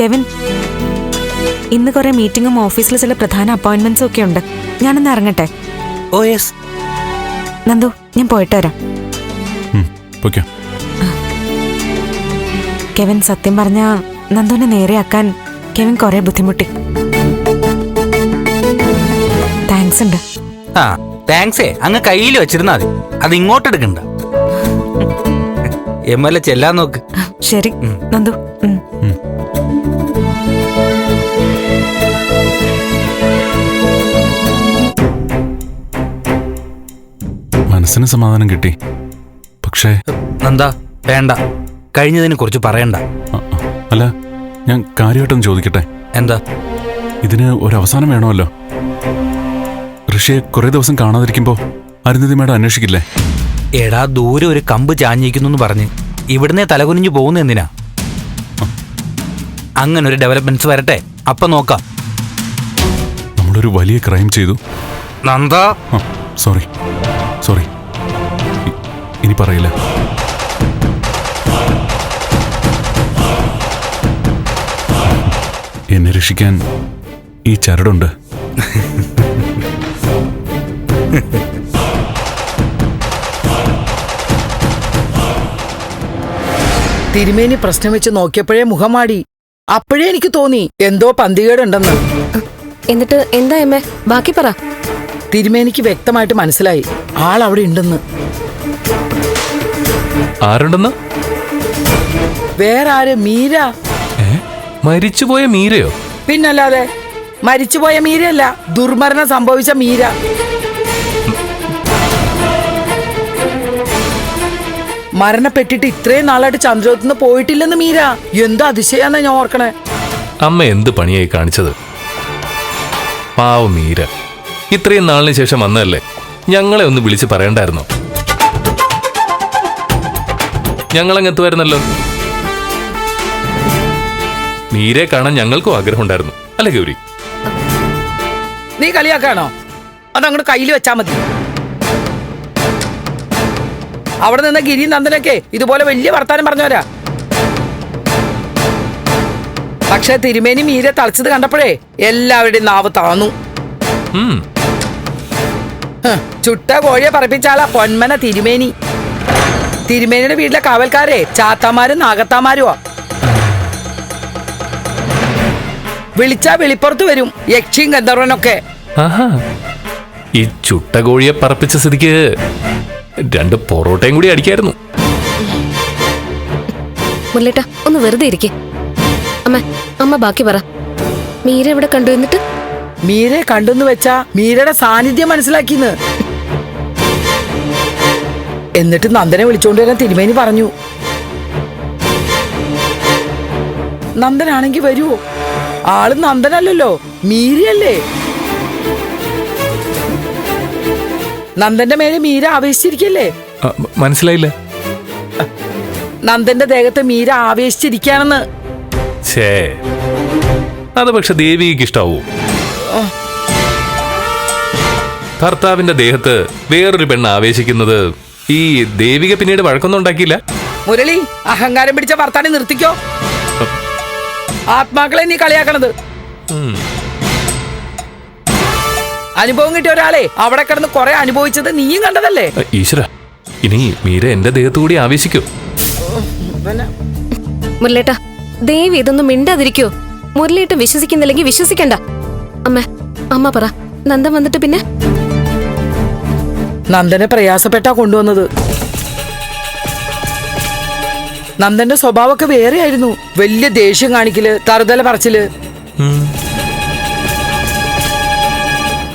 Kevin ഇന്ന് കുറെ മീറ്റിംഗും ഓഫീസിൽ ചില പ്രധാന അപ്പോയിന്റ്മെന്റ്സും ഒക്കെ ഉണ്ട്. ഞാനൊന്ന് ഇറങ്ങട്ടെ? ഓ യെസ്. നന്ദു ഞാൻ പോയിട്ട് വരാം. കെവിൻ സത്യം പറഞ്ഞ നന്ദുവിനെ നേരെയാക്കാൻ കെവിൻ കുറെ ബുദ്ധിമുട്ടി. താങ്ക്സ് ഉണ്ട്. ആ താങ്ക്സേ അങ്ങ് കയ്യിൽ വെച്ചിരുന്നാ മതി. അത് ഇങ്ങോട്ട് എടുക്കണ്ട എം എൽ എ ചെല്ലാൻ നോക്ക്. ശരി. നന്ദു ഉം. മനസ്സിന് സമാധാനം കിട്ടി. പക്ഷേ നന്ദാ വേണ്ട. കഴിഞ്ഞതിനെ കുറിച്ച് പറയണ്ട. അല്ല ഞാൻ കാര്യമായിട്ടൊന്ന് ചോദിക്കട്ടെ? എന്താ? ഇതിന് ഒരു അവസാനം വേണമല്ലോ. ഋഷിയെ കുറേ ദിവസം കാണാതിരിക്കുമ്പോൾ അരുന്ധതി മേഡം അന്വേഷിക്കില്ലേ? എടാ ദൂരെ ഒരു കമ്പ് ചാഞ്ഞിരിക്കുന്നു എന്ന് പറഞ്ഞ്. ഇവിടുന്ന് തലകുനിഞ്ഞു പോകുന്ന എന്തിനാ? അങ്ങനെ ഒരു ഡെവലപ്മെന്റ്സ് വരട്ടെ. അപ്പൊ നോക്കാം. നമ്മളൊരു വലിയ ക്രൈം ചെയ്തു. നന്ദ. സോറി സോറി പറയില്ല. എന്നെ രക്ഷിക്കാൻ ഈ ചരടുണ്ട്. തിരുമേനി പ്രശ്നം വെച്ച് നോക്കിയപ്പോഴേ മുഖമാടി. അപ്പോഴേ എനിക്ക് തോന്നി എന്തോ പന്തികേടുണ്ടെന്ന്. എന്നിട്ട് എന്താ എമ്മേ? ബാക്കി പറ. തിരുമേനിക്ക് വ്യക്തമായിട്ട് മനസ്സിലായി. ആൾ അവിടെ ഉണ്ടെന്ന്. ആരുണ്ടെന്ന്? വേറെ ആര് മീര. ഏ? മരിച്ചുപോയ മീരയോ? പിന്നല്ലാതെ മരിച്ചുപോയ മീരയല്ല ദുർമരണം സംഭവിച്ച മീര. മരണപ്പെട്ടിട്ട് ഇത്രയും നാളായിട്ട് ചന്ദ്രോത്തിന്ന് പോയിട്ടില്ലെന്ന് മീര. എന്ത് അതിശയാന്നാ ഞാൻ ഓർക്കണേ. അമ്മ എന്ത് പണിയായി കാണിച്ചത്? പാവ മീര. ഇത്രയും നാളിന് ശേഷം വന്നതല്ലേ? ഞങ്ങളെ ഒന്ന് വിളിച്ച് പറയണ്ടായിരുന്നോ? ഞങ്ങളങ്ങ് എത്തുമായിരുന്നല്ലോ. നീരെ കാണാൻ ഞങ്ങൾക്കും ആഗ്രഹം ഉണ്ടായിരുന്നു അല്ലേ ഗൗരി? നീ കളിയാക്കാണോ? അതങ്ങോട്ട് കയ്യിൽ വെച്ചാ മതി. അവിടെ നിന്ന് ഗിരി നന്ദനൊക്കെ ഇതുപോലെ വലിയ വർത്താനം പറഞ്ഞവരാ. പക്ഷെ തിരുമേനി മീരെ തളച്ചത് കണ്ടപ്പോഴേ എല്ലാവരുടെയും നാവ് താന്നു. ചുട്ട കോഴിയെ പറപ്പിച്ചാളാ പൊന്മന തിരുമേനി. തിരുമേനിയുടെ വീട്ടിലെ കാവൽക്കാരെ ചാത്താമാരും നാഗത്താമാരുവാ. വിളിച്ചാ വെളിപ്പുറത്ത് വരും യക്ഷിയും ഗന്ധർവനൊക്കെ. ആഹാ ഈ ചുട്ട കോഴിയെ പറപ്പിച്ച സ്ഥിതിക്ക് രണ്ട് പൊറോട്ടയും കൂടി അടിക്കായിരുന്നു. മുല്ലേട്ട ഒന്ന് വെറുതെ ഇരിക്കേ. അമ്മ അമ്മ ബാക്കി പറ. മീര എവിടെ കണ്ടു എന്നിട്ട്? മീരെ കണ്ടെന്ന് വെച്ചാ മീരയുടെ സാന്നിധ്യം മനസ്സിലാക്കിന്ന്. എന്നിട്ട് നന്ദനെ വിളിച്ചോണ്ട് വരാൻ തിരുമേനി പറഞ്ഞു. നന്ദനാണെങ്കി വരുവോ? ആൾ നന്ദനല്ലല്ലോ മീരയല്ലേ? നന്ദന്റെ മേലെ മീര ആവേശിച്ചിരിക്കല്ലേ? മനസ്സിലായില്ല. നന്ദന്റെ ദേഹത്തെ മീര ആവേശിച്ചിരിക്കാണെന്ന്. അത് പക്ഷെ ദേവിക്ക് ഇഷ്ടാവൂ? ഭർത്താവിന്റെ ദേഹത്ത് വേറൊരു പെണ്ണ് ആവേശിക്കുന്നത് ഈ ദേവിക പിന്നീട് വഴക്കൊന്നും ഉണ്ടാക്കിയില്ല? മുരളി അഹങ്കാരം പിടിച്ച വർത്താനം നിർത്തിക്കോ. ആത്മാക്കളെ നീ കളിയാക്കണത്. അനുഭവം കിട്ടിയ ഒരാളെ അവിടെ കിടന്ന് കുറെ അനുഭവിച്ചത് നീയും കണ്ടതല്ലേ? ഈശ്വര ഇനി മീര എന്റെ ദേഹത്തു കൂടി ആവേശിക്കൂ. മുരളിട്ട ദേവി ഇതൊന്നും മിണ്ടാതിരിക്കോ. മുരളിയിട്ട് വിശ്വസിക്കുന്നില്ലെങ്കിൽ വിശ്വസിക്കണ്ട. അമ്മ അമ്മ പറ നന്ദം വന്നിട്ട് പിന്നെ? നന്ദനെ പ്രയാസപ്പെട്ടാ കൊണ്ടുവന്നത്. നന്ദന്റെ സ്വഭാവമൊക്കെ വേറെയായിരുന്നു. വലിയ ദേഷ്യം കാണിക്കൽ തറുതല പറച്ചിൽ.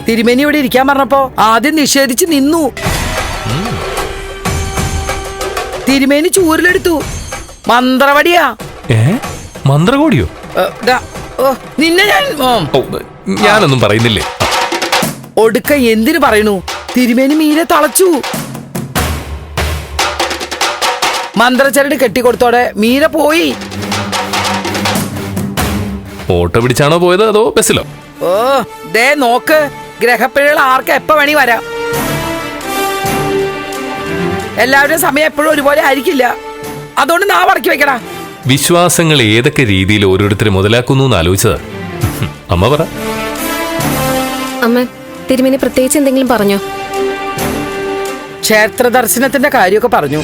തിരുമേനി ഇവിടെ ഇരിക്കാൻ പറഞ്ഞപ്പോ ആദ്യം നിഷേധിച്ച് നിന്നു. തിരുമേനി ചൂരിലെടുത്തു. മന്ത്രവടിയാ. മന്ത്രകോടിയോ? നിന്നെ ഞാൻ ഞാനൊന്നും പറയുന്നില്ലേ? ഒടുക്ക എന്തിനു പറയണു തിരുമേനി മീനെ തളച്ചു. മന്ത്രച്ചരട് കെട്ടിക്കൊടുത്തോടെ മീന പോയി. ഓട്ടോ പിടിച്ചാണോ പോയത് അതോ ബസ്സിലോ? ഓ ദേ നോക്ക് ഗ്രഹപ്പിഴകൾ ആർക്ക് എപ്പ വേണി വരാം. എല്ലാവരുടെയും സമയം എപ്പോഴും ഒരുപോലെ ആയിരിക്കില്ല. അതുകൊണ്ട് നാ പറക്കി വെക്കടാ. വിശ്വാസങ്ങൾ ഏതൊക്കെ രീതിയിൽ ഓരോരുത്തർ മുതലാക്കുന്നു എന്ന് ആലോചിച്ചതാ. അമ്മ പറ. അമ്മ തിരുമേനി പ്രത്യേകിച്ച് എന്തെങ്കിലും പറഞ്ഞോ? ക്ഷേത്ര ദർശനത്തിന്റെ കാര്യമൊക്കെ പറഞ്ഞു.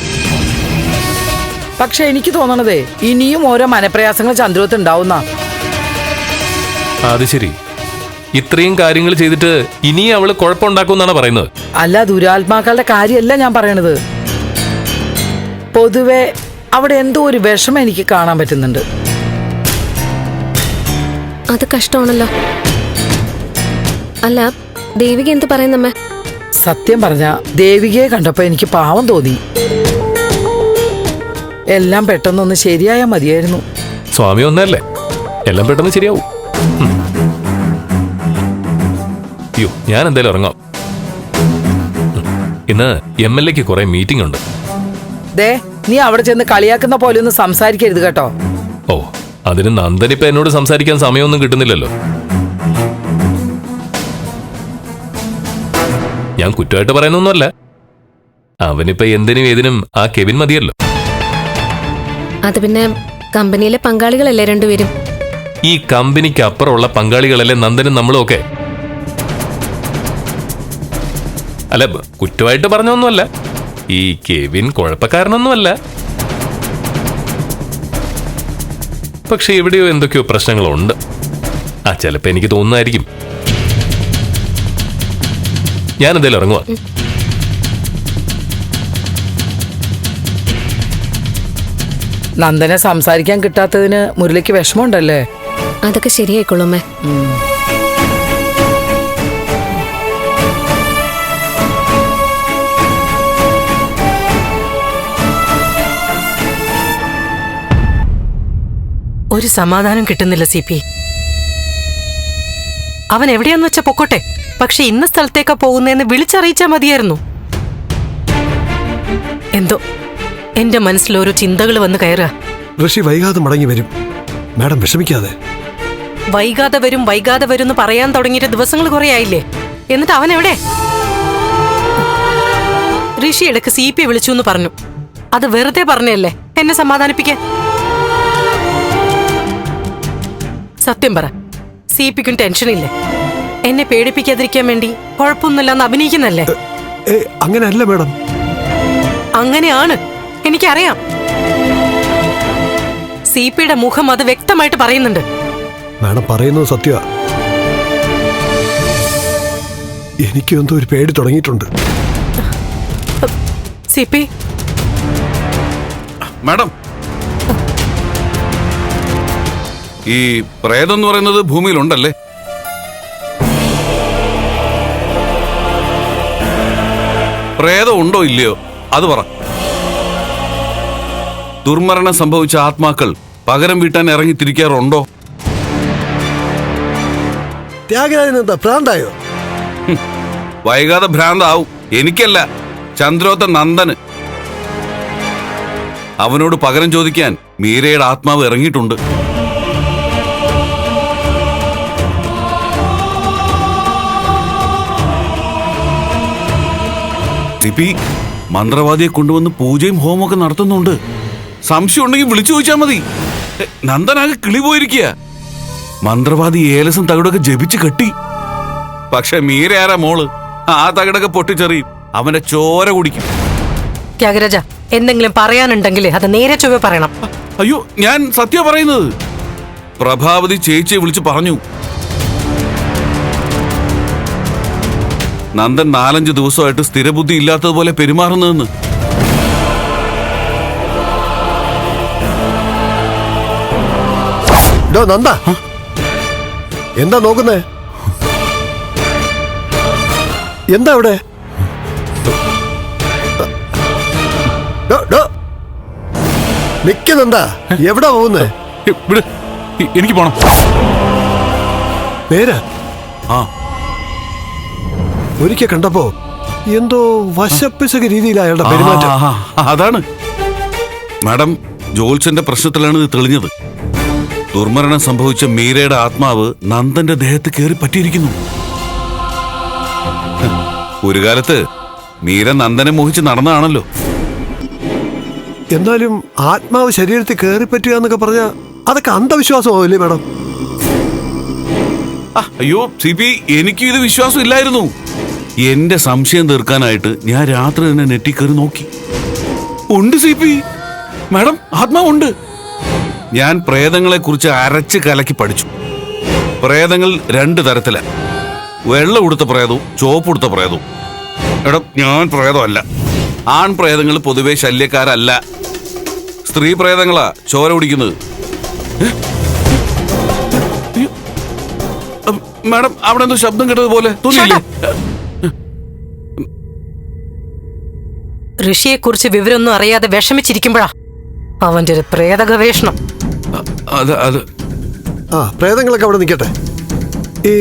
പക്ഷെ എനിക്ക് തോന്നണതേ ഇനിയും ഓരോ മനപ്രയാസങ്ങൾ ചന്ദ്രവത്ത് ഉണ്ടാവുന്ന. അത് ശരി. ഇത്രയും കാര്യങ്ങൾ ചെയ്തിട്ട് ഇനിയും അവൾ കുഴപ്പമുണ്ടാക്കുമെന്നാണ് പറയുന്നത്. അല്ല ദുരാത്മാക്കളുടെ കാര്യമല്ല ഞാൻ പറയണത്. പൊതുവെ അവിടെ എന്തോ ഒരു വിഷമം എനിക്ക് കാണാൻ പറ്റുന്നുണ്ട്. അത് കഷ്ടമാണല്ലോ. അല്ല ദേവിക എന്ത് പറയുന്നമ്മ? സത്യം പറഞ്ഞ ദേവികയെ കണ്ടപ്പോ എനിക്ക് പാവം തോന്നി. എല്ലാം പെട്ടെന്നൊന്ന് ശരിയായാ മതിയായിരുന്നു. സ്വാമി ഒന്നല്ലേ എല്ലാം പെട്ടെന്ന് ശരിയാവും. അയ്യോ ഞാൻ എന്തായാലും ഇറങ്ങാം. ഇന്ന് എം എൽ എക്ക് കുറെ മീറ്റിംഗ് ഉണ്ട്. ദേ നീ അവിടെ ചെന്ന് കളിയാക്കുന്ന പോലെ ഒന്ന് സംസാരിക്കരുത് കേട്ടോ. ഓ അതിന് നന്ദനിപ്പ എന്നോട് സംസാരിക്കാൻ സമയമൊന്നും കിട്ടുന്നില്ലല്ലോ. ഞാൻ കുറ്റമായിട്ട് പറയുന്നൊന്നുമല്ല. അവനിപ്പോ എന്തിനും ഏതിനും ആ കെവിൻ മതിയല്ലോ. അത് പിന്നെ കമ്പനിയിലെ പങ്കാളികളല്ലേ രണ്ടുപേരും? ഈ കമ്പനിക്ക് അപ്പുറമുള്ള പങ്കാളികളല്ലേ നന്ദനും നമ്മളും ഒക്കെ? അല്ല കുറ്റമായിട്ട് പറഞ്ഞൊന്നുമല്ല. ഈ കെവിൻ കുഴപ്പക്കാരനൊന്നുമല്ല. പക്ഷെ എവിടെയോ എന്തൊക്കെയോ പ്രശ്നങ്ങളുണ്ട്. ആ ചിലപ്പോ എനിക്ക് തോന്നുന്നതായിരിക്കും. ഞാൻ എന്തായാലും ഇറങ്ങുവാ നന്ദനെ സംസാരിക്കാൻ കിട്ടാത്തതിന് മുരളിക്ക് വിഷമമുണ്ടല്ലേ? അതൊക്കെ ശരിയായിക്കൊള്ളുമേ ഒരു സമാധാനം കിട്ടുന്നില്ല സി പി. അവൻ എവിടെയാന്ന് വെച്ചാ പൊക്കോട്ടെ? പക്ഷെ ഇന്ന സ്ഥലത്തേക്കാ പോകുന്നതെന്ന് വിളിച്ചറിയിച്ചാ മതിയായിരുന്നു. എന്തോ? എന്റെ മനസ്സിൽ ഓരോ ചിന്തകൾ വന്ന് കയറുക. ഋഷി വൈകാതെ മടങ്ങി വരും. മാഡം വിഷമിക്കാതെ. വൈകാതെ വരും വൈകാതെ വരും എന്ന് പറയാൻ തുടങ്ങിയിട്ട് ദിവസങ്ങൾ കുറെ ആയില്ലേ? എന്നിട്ട് അവൻ എവിടെ? ഋഷി ഇടയ്ക്ക് സി പി വിളിച്ചു എന്ന് പറഞ്ഞു. അത് വെറുതെ പറഞ്ഞല്ലേ? എന്നെ സമാധാനിപ്പിക്കാൻ. സത്യം പറ. സി പിക്കും ടെൻഷനില്ലേ? എന്നെ പേടിപ്പിക്കാതിരിക്കാൻ വേണ്ടി കുഴപ്പമൊന്നുമില്ലെന്ന് അഭിനയിക്കുന്നല്ലേ അങ്ങനെയല്ല മാഡം. അങ്ങനെയാണ്. എനിക്കറിയാം. സി പിയുടെ മുഖം അത് വ്യക്തമായിട്ട് പറയുന്നുണ്ട്. മാഡം പറയുന്നത് സത്യ. എനിക്ക് എന്തോ ഒരു പേടി തുടങ്ങിയിട്ടുണ്ട്. C P? മാഡം. ഈ പ്രേതം എന്ന് പറയുന്നത് ഭൂമിയിലുണ്ടല്ലേ? പ്രേതം ഉണ്ടോ ഇല്ലയോ? അത് പറ. ദുർമരണം സംഭവിച്ച ആത്മാക്കൾ പകരം വീട്ടാൻ ഇറങ്ങി തിരിക്കാറുണ്ടോ? ത്യാഗരാജനെന്താ ഭ്രാന്തായോ? വൈകാതെ ഭ്രാന്താവും. എനിക്കല്ല ചന്ദ്രോത്ത നന്ദന്. അവനോട് പകരം ചോദിക്കാൻ മീരയുടെ ആത്മാവ് ഇറങ്ങിയിട്ടുണ്ട്. ലിപി മന്ത്രവാദിയെ കൊണ്ടുവന്ന് പൂജയും ഹോമൊക്കെ നടത്തുന്നുണ്ട്. സംശയം ഉണ്ടെങ്കിൽ വിളിച്ചു ചോദിച്ചാൽ മതി. നന്ദനാകെ കിളി പോയിരിക്കുക മന്ത്രവാദി ഏലസും തകിടൊക്കെ ജപിച്ച് കെട്ടി. പക്ഷെ മീര ആരാ മോൾ? ആ തകിടൊക്കെ പൊട്ടിച്ചെറിയും. അവന്റെ ചോര കുടിക്കും. ത്യാഗരാജ എന്തെങ്കിലും പറയാനുണ്ടെങ്കിൽ അത് നേരെ ചൊവ്വ പറയണം. അയ്യോ ഞാൻ സത്യ പറയുന്നത്. പ്രഭാവതി ചേച്ചിയെ വിളിച്ച് പറഞ്ഞു. നന്ദൻ നാലഞ്ച് ദിവസമായിട്ട് സ്ഥിരബുദ്ധി ഇല്ലാത്തതുപോലെ പെരുമാറുന്നതെന്ന്. നന്ദ. എന്താ നോക്കുന്നേ? എന്താ അവിടെ? നിക്കുന്നെന്താ എവിടാ പോകുന്നേ? എനിക്ക് പോണം. നേരാ. ആ. ഒരിക്കൽ കണ്ടപ്പോ എന്തോ വശപ്പിശക രീതിയിൽ അയാളുടെ പെരുമാറ്റം. ആ, ആ, അതാണ്. മാഡം ജോൽസന്റെ പ്രശ്നത്തിലാണ് ഇത് തെളിഞ്ഞത്. ദുർമരണം സംഭവിച്ച മീരയുടെ ആത്മാവ് നന്ദന്റെ ദേഹത്ത് കയറി പറ്റിയിരിക്കുന്നു. ഹ്, ഒരു കാലത്ത് മീര നന്ദനെ മോഹിച്ച് നടന്നതാണല്ലോ. എന്നാലും ആത്മാവ് ശരീരത്തിൽ കയറി പറ്റുക എന്നൊക്കെ പറഞ്ഞ അതൊക്കെ അന്ധവിശ്വാസമാവില്ലേ മാഡം? ആ, അയ്യോ സി പി എനിക്കും ഇത് വിശ്വാസം ഇല്ലായിരുന്നു. എന്റെ സംശയം തീർക്കാനായിട്ട് ഞാൻ രാത്രി തന്നെ നെറ്റി കയറി നോക്കി. ഉണ്ട് സി പി മാഡം ആത്മാവുണ്ട്. ഞാൻ പ്രേതങ്ങളെ കുറിച്ച് അരച്ച് കലക്കി പഠിച്ചു. പ്രേതങ്ങൾ രണ്ട് തരത്തില. വെള്ള ഉടുത്ത പ്രേതവും ചോപ്പ് ഉടുത്ത പ്രേതവും. എടാ ഞാൻ പ്രേതമല്ല. ആൺ പ്രേതങ്ങൾ പൊതുവെ ശല്യക്കാരല്ല. സ്ത്രീ പ്രേതങ്ങളാ ചോര കുടിക്കുന്നത്. മാഡം അവിടെ എന്തോ ശബ്ദം കേട്ടതുപോലെ തോന്നിയില്ലേ? ഋഷിയെക്കുറിച്ച് വിവരമൊന്നും അറിയാതെ വിഷമിച്ചിരിക്കുമ്പോഴാ അവന്റെ ഒരു പ്രേത ഗവേഷണം അത് അത്. ആ പ്രേതങ്ങളൊക്കെ അവിടെ നിൽക്കട്ടെ. ഈ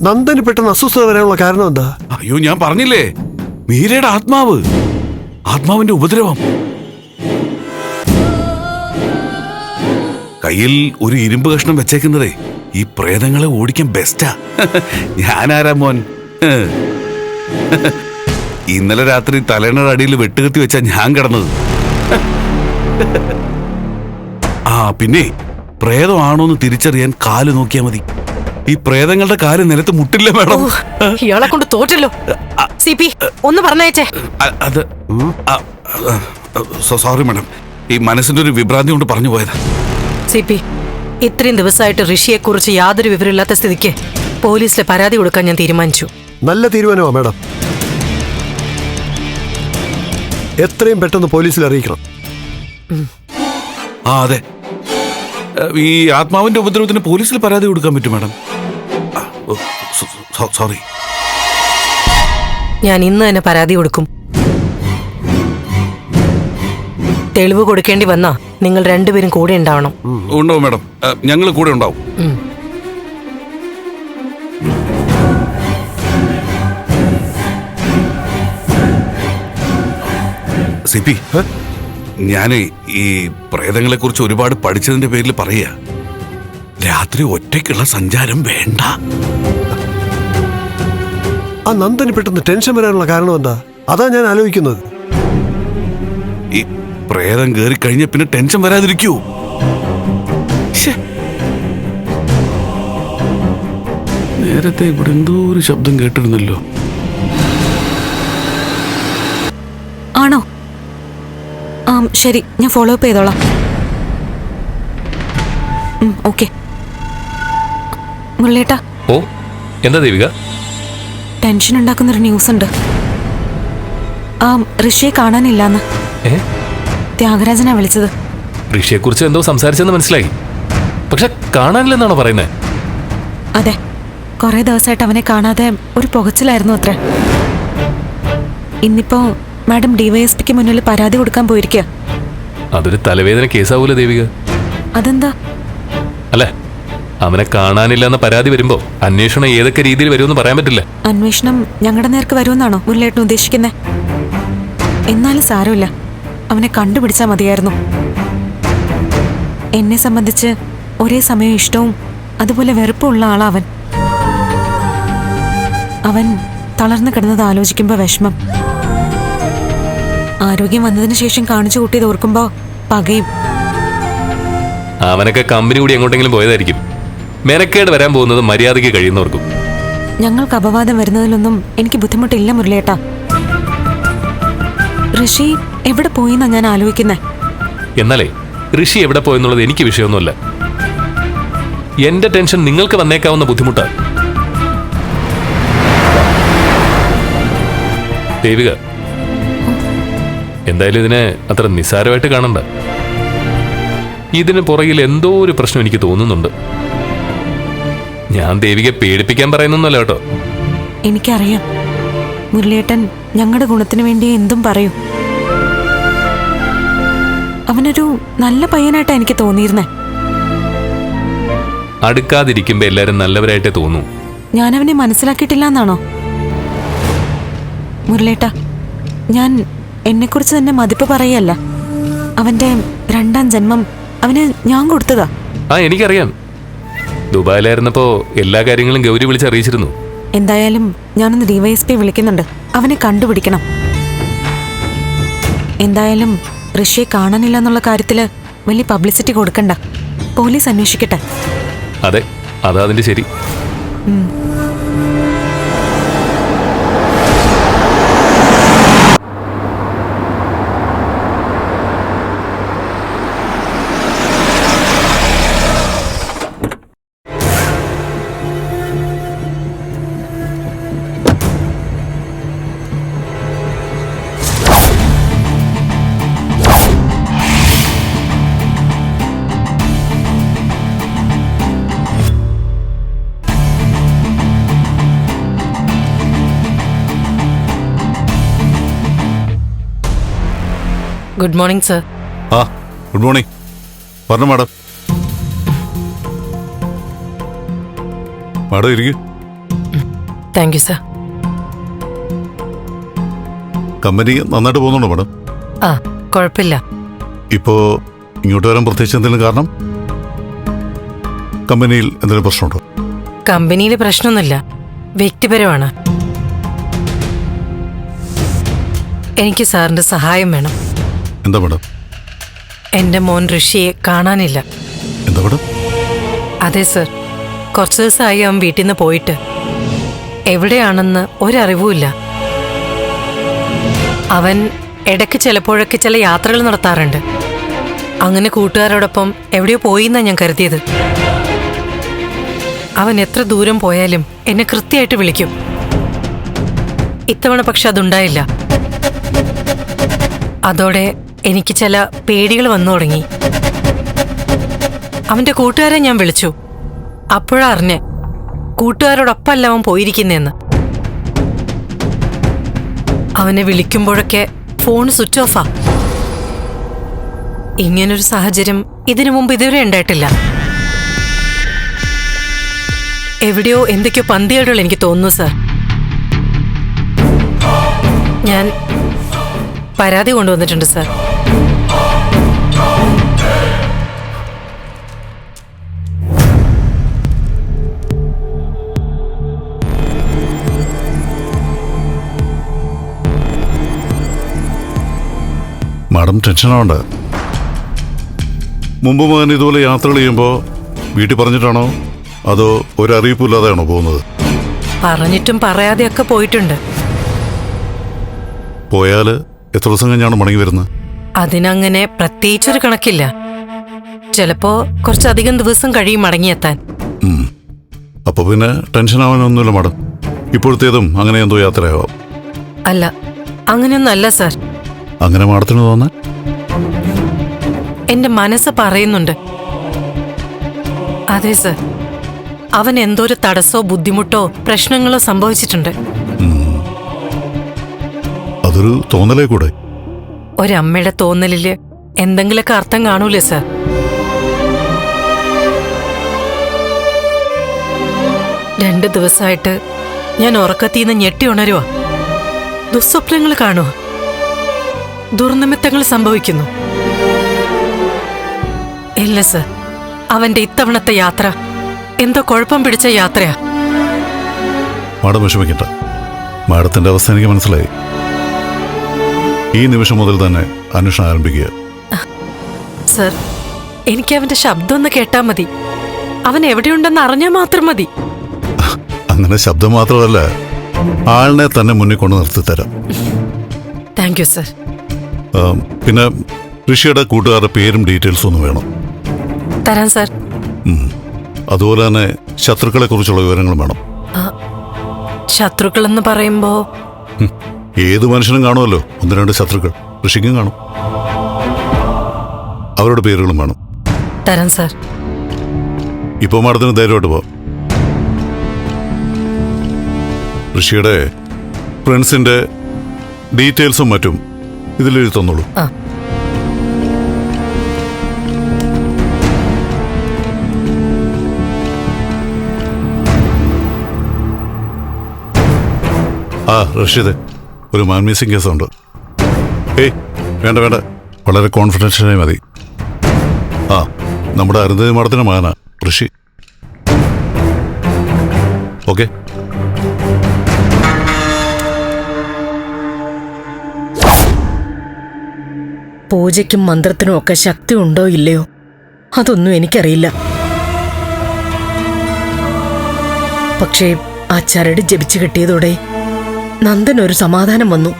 നന്ദന് പെട്ടെന്ന് അസ്വസ്ഥത വരാനുള്ള കാരണം എന്താ? അയ്യോ ഞാൻ പറഞ്ഞില്ലേ? മീരയുടെ ആത്മാവ്. ആത്മാവിന്റെ ഉപദ്രവം. കയ്യിൽ ഒരു ഇരുമ്പ് കഷ്ണം വെച്ചേക്കുന്നതേ ഈ പ്രേതങ്ങളെ ഓടിക്കാൻ ബെസ്റ്റാ ഞാനാരാ മോൻ? ഇന്നലെ രാത്രി തലേണയുടെ അടിയിൽ വെട്ടുകത്തി വെച്ചാ ഞാൻ കിടന്നത്. ആ പിന്നെ പ്രേതമാണോന്ന് തിരിച്ചറിയാൻ കാൽ നോക്കിയാ മതി. ഈ പ്രേതങ്ങളുടെ കാൽ നിലത്ത് മുട്ടില്ല മേഡം. ഇയാളെ കൊണ്ട് തോറ്റല്ലോ. സി പി ഒന്ന് പറഞ്ഞയച്ചേ. അത് സോറി മേഡം. ഈ മനസ്സിന്റെ ഒരു വിഭ്രാന്തി കൊണ്ട് പറഞ്ഞു പോയത്. സി പി ഇത്രയും ദിവസമായിട്ട് ഋഷിയെ കുറിച്ച് യാതൊരു വിവരമില്ലാത്ത സ്ഥിതിക്ക് പോലീസിൽ പരാതി കൊടുക്കാൻ ഞാൻ തീരുമാനിച്ചു. നല്ല തീരുമാനമാണ് മാഡം. എത്രയും പെട്ടെന്ന് പോലീസിൽ അറിയിക്കണം. ആ അതെ. ഈ ആത്മാവിന്റെ ഉപദ്രവത്തിന് പോലീസിൽ പരാതി കൊടുക്കാൻ പറ്റും മാഡം. സോറി. ഞാൻ ഇന്ന് തന്നെ പരാതി കൊടുക്കും. തെളിവ് കൊടുക്കേണ്ടി വന്നാ നിങ്ങൾ രണ്ടുപേരും കൂടെ ഉണ്ടാവണം. ഉണ്ടാവും മാഡം? ഞങ്ങൾ കൂടെ ഉണ്ടാവും. ഉം. C P. ഞാൻ ഈ പ്രേതങ്ങളെ കുറിച്ച് ഒരുപാട് പഠിച്ചതിന്റെ പേരിൽ പറയുക. രാത്രി ഒറ്റയ്ക്കുള്ള സഞ്ചാരം വേണ്ട. ആ നന്ദന് പെട്ടെന്ന് ടെൻഷൻ വരാനുള്ള കാരണം എന്താ? അതാ ഞാൻ ആലോചിക്കുന്നത്. ഈ പ്രേതം കയറി കഴിഞ്ഞ പിന്നെ ടെൻഷൻ വരാതിരിക്കൂ. നേരത്തെ ഇവിടെ എന്തോ ഒരു ശബ്ദം കേട്ടിരുന്നല്ലോ. ആ ശരി ഞാൻ ഫോളോ അപ്പ് ചെയ്തോളാം. ഓക്കെ മുരളിയേട്ട ഓ എന്താ ദേവിക? ടെൻഷൻ ഉണ്ടാക്കുന്നൊരു ന്യൂസ് ഉണ്ട് ആ ഋഷിയെ കാണാനില്ലാന്ന്. ത്യാഗരാജനാ വിളിച്ചത്. ഋഷിയെ കുറിച്ച് എന്തോ സംസാരിച്ചെന്ന് മനസ്സിലായി. പക്ഷെ കാണാനില്ലെന്നാണോ പറയുന്നത് അതെ കുറെ ദിവസമായിട്ട് അവനെ കാണാതെ ഒരു പുകച്ചിലായിരുന്നു അത്ര. ഇന്നിപ്പോ മാഡം ഡിവൈഎസ്പിക്ക് മുന്നിൽ പരാതി കൊടുക്കാൻ പോയിരിക്കുക അതൊരു തലവേദന കേസാവൂല ദേവിക? അതെന്താ? അല്ലേ? അവനെ കാണാനില്ല എന്ന പരാതി വരുമ്പോ അന്വേഷണം ഏതൊക്കെ രീതിയിൽ വരുമെന്ന് പറയാൻ പറ്റില്ല. അന്വേഷണം ഞങ്ങളുടെ നേർക്ക് വരുമെന്നാണോ മുല്ലേട്ടൻ ഉദ്ദേശിക്കുന്നത് എന്നാലും സാരമില്ല. അവനെ കണ്ടുപിടിച്ചാൽ മതിയായിരുന്നു. എന്നെ സംബന്ധിച്ച് ഒരേ സമയം ഇഷ്ടവും അതുപോലെ വെറുപ്പുള്ള ആളാ അവൻ. അവൻ തളർന്നു കിടന്നത് ആലോചിക്കുമ്പോൾ വിഷമം. ആരോഗ്യം വന്നതിന് ശേഷം കാണിച്ചു കൂട്ടിയത് ഓർക്കുമ്പോ പകയും. അവനൊക്കെ കമ്പനി കൂടി എങ്ങോട്ടെങ്കിലും പോയതായിരിക്കും. മെനക്കേട് വരാൻ പോകുന്നത് മര്യാദയ്ക്ക് കഴിയുന്നവർക്കും. ഞങ്ങൾക്ക് അപവാദം വരുന്നതിലൊന്നും എനിക്ക് ബുദ്ധിമുട്ടില്ല മുരളിയേട്ടാ. ഋഷി എവിടെ പോയിന്നാ ഞാൻ ആലോചിക്കുന്നേ? എന്നാലേ ഋഷി എവിടെ പോയെന്നുള്ളത് എനിക്ക് വിഷയമൊന്നുമല്ല. എന്റെ ടെൻഷൻ നിങ്ങൾക്ക് വന്നേക്കാവുന്ന ബുദ്ധിമുട്ടാ. ദേവിക എന്തായാലും ഇതിനെ അത്ര നിസ്സാരമായിട്ട് കാണണ്ട. ഇതിന് പുറകിൽ എന്തോ ഒരു പ്രശ്നം എനിക്ക് തോന്നുന്നുണ്ട്. ഞാൻ ദേവികയെ പേടിപ്പിക്കാൻ പറയുന്നല്ലോ കേട്ടോ. എനിക്കറിയാം. മുരളിയേട്ടൻ ഞങ്ങളുടെ ഗുണത്തിന് വേണ്ടി എന്തും പറയും. അവനൊരു നല്ല പയ്യനായിട്ടാ എനിക്ക് തോന്നിയിരുന്നേ. അടുക്കാതിരിക്കുമ്പോ എല്ലാരും നല്ലവരായിട്ടേ തോന്നൂ. ഞാനവനെ മനസ്സിലാക്കിയിട്ടില്ല എന്നാണോ മുരളേട്ട ഞാൻ എന്നെക്കുറിച്ച് തന്നെ മതിപ്പ് പറയല്ല. അവന്റെ രണ്ടാം ജന്മം അവന് ഞാൻ കൊടുത്തതാ. ആ എനിക്കറിയാം. ദുബായിലായിരുന്നപ്പോ എല്ലാ കാര്യങ്ങളും ഗൗരി വിളിച്ച് അറിയിച്ചിരുന്നു. എന്തായാലും ഞാനൊന്ന് ഡിവൈഎസ്പി വിളിക്കുന്നുണ്ട്. അവനെ കണ്ടുപിടിക്കണം. എന്തായാലും ഋഷിയെ കാണാനില്ല എന്നുള്ള കാര്യത്തിൽ വലിയ പബ്ലിസിറ്റി കൊടുക്കണ്ട. പോലീസ് അന്വേഷിക്കട്ടെ. അതെ അതാ അതിന്റെ ശരി. Good morning sir. ആ ഗുഡ് മോർണിംഗ്. പറഞ്ഞു മാഡം. മാഡം ഇരിക്കൂ. താങ്ക് യു സർ കമ്പനി നന്നായിട്ട് പോകുന്നുണ്ടോ മാഡം? ആ കുഴപ്പമില്ല. ഇപ്പോ ഇങ്ങോട്ട് വരാൻ പ്രത്യേകിച്ച് എന്തെങ്കിലും കാരണം? കമ്പനിയിൽ എന്തെങ്കിലും പ്രശ്നമുണ്ടോ? കമ്പനിയിൽ പ്രശ്നമൊന്നുമില്ല. വ്യക്തിപരമാണ്. എനിക്ക് സാറിന്റെ സഹായം വേണം. എന്താ മാഡം? എന്റെ മോൻ ഋഷിയെ കാണാനില്ല. എന്താ മാഡം? അതെ സർ. കുറച്ചു ദിവസമായി അവൻ വീട്ടിൽ നിന്ന് പോയിട്ട്. എവിടെയാണെന്ന് ഒരറിവുമില്ല. അവൻ ഇടയ്ക്ക് ചിലപ്പോഴൊക്കെ ചില യാത്രകൾ നടത്താറുണ്ട്. അങ്ങനെ കൂട്ടുകാരോടൊപ്പം എവിടെയോ പോയി എന്നാണ് ഞാൻ കരുതിയത്. അവൻ എത്ര ദൂരം പോയാലും എന്നെ കൃത്യമായിട്ട് വിളിക്കും. ഇത്തവണ പക്ഷെ അതുണ്ടായില്ല. അതോടെ എനിക്ക് ചില പേടികൾ വന്നു തുടങ്ങി. അവന്റെ കൂട്ടുകാരെ ഞാൻ വിളിച്ചു. അപ്പോഴാ അറിഞ്ഞ് കൂട്ടുകാരോടൊപ്പമല്ല അവൻ പോയിരിക്കുന്നെന്ന്. അവനെ വിളിക്കുമ്പോഴൊക്കെ ഫോൺ സ്വിച്ച് ഓഫാ. ഇങ്ങനൊരു സാഹചര്യം ഇതിനു മുമ്പ് ഇതുവരെ ഉണ്ടായിട്ടില്ല. എവിടെയോ എന്തൊക്കെയോ പന്തികേടുകൾ എനിക്ക് തോന്നുന്നു സർ. ഞാൻ പരാതി കൊണ്ടുവന്നിട്ടുണ്ട് സാർ. മാഡം ടെൻഷനാവണ്ട. മുമ്പ് മകൻ ഇതുപോലെ യാത്ര ചെയ്യുമ്പോൾ വീട്ടിൽ പറഞ്ഞിട്ടാണോ? അതോ ഒരറിയിപ്പില്ലാതെയാണോ പോകുന്നത്? പറഞ്ഞിട്ടും പറയാതെയൊക്കെ പോയിട്ടുണ്ട്. പോയാൽ എത്ര ദിവസം കഴിഞ്ഞാണ് മടങ്ങി വരുന്നത്? അതിനങ്ങനെ പ്രത്യേകിച്ചൊരു കണക്കില്ല. ചിലപ്പോ കുറച്ചധികം ദിവസം കഴിയും മടങ്ങിയെത്താൻ. അപ്പൊ പിന്നെ ടെൻഷൻ ആവാനൊന്നുമില്ല മാഡം. ഇപ്പോഴത്തേതും അങ്ങനെ എന്തോ യാത്രയാവാം. അല്ല അങ്ങനെയൊന്നല്ല സാർ. അങ്ങനെ മാഡത്തിന് തോന്നാൻ? എന്റെ മനസ്സ് പറയുന്നുണ്ട്. അതെ സർ. അവൻ എന്തോ ഒരു തടസ്സോ ബുദ്ധിമുട്ടോ പ്രശ്നങ്ങളോ സംഭവിച്ചിട്ടുണ്ട്. അതൊരു തോന്നലേ കൂടെ. ഒരമ്മയുടെ തോന്നലിൽ എന്തെങ്കിലൊക്കെ അർത്ഥം കാണൂലേ സർ? രണ്ട് ദിവസമായിട്ട് ഞാൻ ഉറക്കത്തിന്ന് ഞെട്ടി ഉണരുവാ. ദുസ്വപ്നങ്ങൾ കാണുക ദുർനിമിത്തങ്ങൾ സംഭവിക്കുന്നു. ഇല്ല സർ. അവന്റെ ഇത്തവണത്തെ യാത്ര എന്തോ കുഴപ്പം പിടിച്ച യാത്രയാ. മാഡം വിഷമിക്കണ്ട. മാഡത്തിന്റെ അവസ്ഥ എനിക്ക് മനസ്സിലായി. ഈ നിമിഷം മുതൽ തന്നെ അന്വേഷണം ആരംഭിക്കുക. സർ എനിക്ക് അവന്റെ ശബ്ദം ഒന്ന് കേട്ടാ മതി. അവൻ എവിടെയുണ്ടെന്ന് അറിഞ്ഞാൽ മാത്രം മതി. അങ്ങനെ ശബ്ദം മാത്രമല്ല ആളിനെ തന്നെ മുന്നിൽ കൊണ്ട് നിർത്തി തരാം താങ്ക് യു സർ. പിന്നെ ഋഷിയുടെ കൂട്ടുകാരുടെ പേരും ഡീറ്റെയിൽസും ഒന്ന് വേണം. തരാം സാർ. അതുപോലെ തന്നെ ശത്രുക്കളെ കുറിച്ചുള്ള വിവരങ്ങളും വേണം. ശത്രുക്കൾ എന്ന് പറയുമ്പോ ഏത് മനുഷ്യനും കാണുമല്ലോ. ഒന്ന് രണ്ട് ശത്രുക്കൾ. ഋഷിക്കും കാണും. അവരുടെ പേരുകളും വേണം. തരാം സാർ. ഇപ്പൊ മാഡത്തിന് ധൈര്യമായിട്ട് പോ. ഋഷിയുടെ ഫ്രണ്ട്സിന്റെ ഡീറ്റെയിൽസും മറ്റും ഇതിലെഴുതി തന്നോളൂ. ആ. ആ റഷീദ് ഒരു മാൻമീസിംഗ് കേസുണ്ട്. ഏയ് വേണ്ട വേണ്ട. വളരെ കോൺഫിഡൻഷ്യലായി മതി. ആ നമ്മുടെ അരുന്ധതി മാഡത്തിന്റെ മകനാ ഋഷി. ഓക്കെ. പൂജയ്ക്കും മന്ത്രത്തിനും ഒക്കെ ശക്തി ഉണ്ടോ ഇല്ലയോ? അതൊന്നും എനിക്കറിയില്ല. പക്ഷേ ആ ചരട് ജപിച്ചു കിട്ടിയതോടെ നന്ദൻ ഒരു സമാധാനം വന്നു.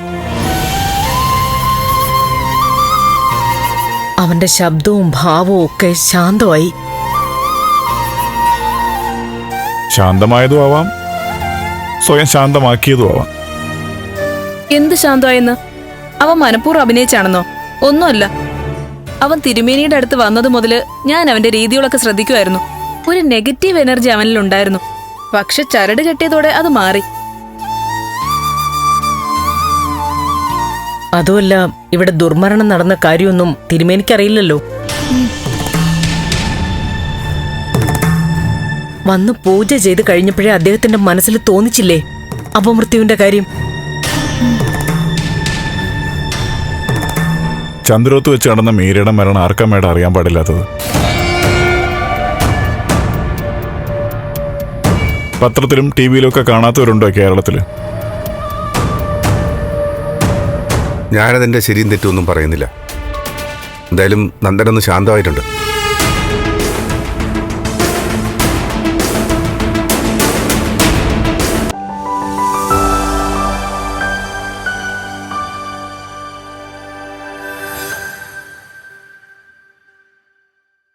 അവന്റെ ശബ്ദവും ഭാവവും ഒക്കെ ശാന്തമായി. ശാന്തമായതും ആവാം. സ്വയം ശാന്തമാക്കിയതും ആവാം. എന്ത് ശാന്തമായെന്ന്? അവ മനഃപൂർവം അഭിനയിച്ചാണെന്നോ? ഒന്നുമല്ല. അവൻ തിരുമേനിയുടെ അടുത്ത് വന്നത് മുതൽ ഞാൻ അവന്റെ രീതികളൊക്കെ ശ്രദ്ധിക്കുമായിരുന്നു. ഒരു നെഗറ്റീവ് എനർജി അവനിൽ ഉണ്ടായിരുന്നു. പക്ഷെ ചരട് കെട്ടിയതോടെ അത് മാറി. അതുമല്ല ഇവിടെ ദുർമരണം നടന്ന കാര്യമൊന്നും തിരുമേനിക്കറിയില്ലല്ലോ. വന്ന് പൂജ ചെയ്ത് കഴിഞ്ഞപ്പോഴേ അദ്ദേഹത്തിന്റെ മനസ്സിൽ തോന്നിച്ചില്ലേ? അപമൃത്യുവിന്റെ കാര്യം. ചന്ദ്രോത്ത് വെച്ച് നടന്ന മീരയുടെ മരണം ആർക്കമ്മയുടെ അറിയാൻ പാടില്ലാത്തത്? പത്രത്തിലും ടി വിയിലും ഒക്കെ കാണാത്തവരുണ്ടോ കേരളത്തിൽ ഞാനതിന്റെ ശരിയും ഒന്നും പറയുന്നില്ല. എന്തായാലും നന്ദനൊന്ന് ശാന്തമായിട്ടുണ്ട്.